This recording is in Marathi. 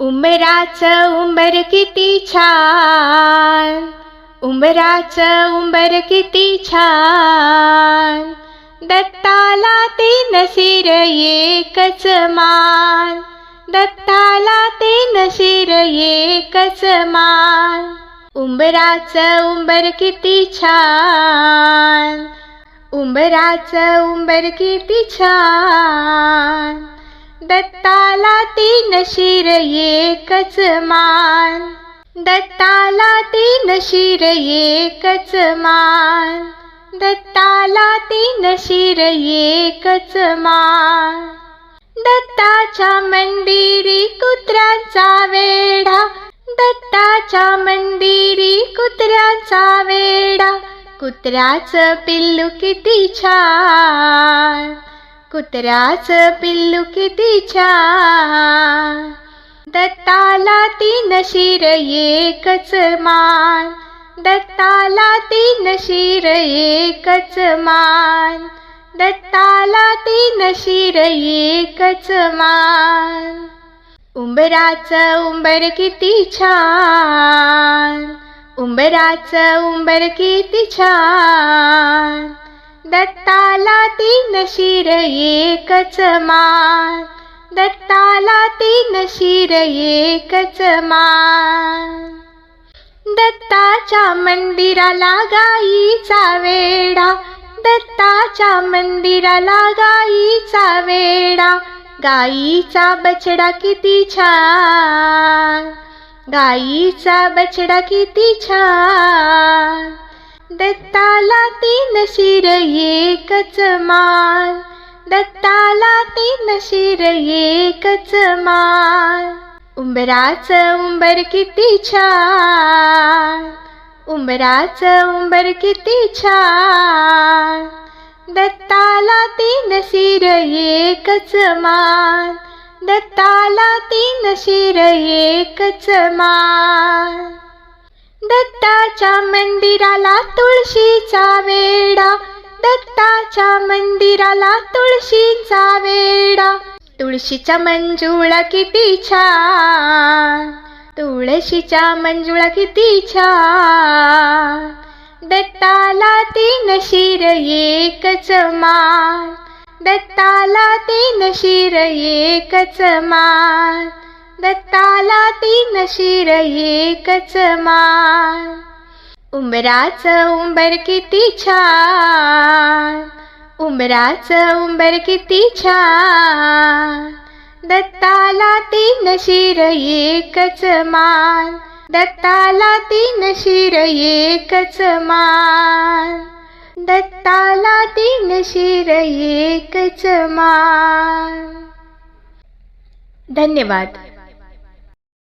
उंबराचं उंबर किती छान. उंबराचं उंबर किती छान. दत्ताला ते शिर एकच मान. दत्ताला ते नशीर एकच मान. उंबराचं उंबर किती छान. उंबराचं उंबर किती छान. दत्ता तीन शिर एकच मान. दत्ताला तीन शिर एकच मान. दत्ताला तीन शिर एकच मान. दत्ताच्या मंदिरी कुत्र्यांचा वेढा. दत्ताच्या मंदिरी कुत्र्यांचा वेढा. कुत्र्याचं पिल्लू किती छान. कुत्र्याचं पिल्लू किती छान दत्ताला तीन शिर एकच मान. दत्ताला तीन शिर एकच मान. दत्ताला तीन शिर एकच मान. उंबराचं उंबर किती छान. उंबराचं उंबर किती छान. दत्ताला तीन शिर एकच मान दत्ताला तीन शिर एकच मान दत्ताच्या मंदिराला गाईचा वेडा दत्ताच्या मंदिराला गाईचा वेडा गाईचा बछडा किती छान. गाईचा बछडा किती छान. दत्ताला तीन शिर एकच मान. दत्ताला तीन शिर एकच मान. उंबराच उंबर किती छान. उंबराच उंबर किती छान. दत्ताला तीन शिर एकच मान. दत्ताला तीन शिर एकच मान. दत्ताच्या मंदिराला तुळशीचा वेडा दत्ताच्या मंदिराला तुळशीचा वेडा तुळशीच्या मंजुळा किती छान. तुळशीच्या मंजुळा किती छान. दत्ताला तीन शिर एकच मान. दत्ताला तीन शिर एकच मान. दत्ताला तीन शिर एकच मान उंबराचं उंबर किती छान. उंबराचं उंबर किती छान. दत्ताला तीन शिर एकच मान दत्ताला तीन शिर एकच मान दत्ताला तीन शिर एकच मान धन्यवाद.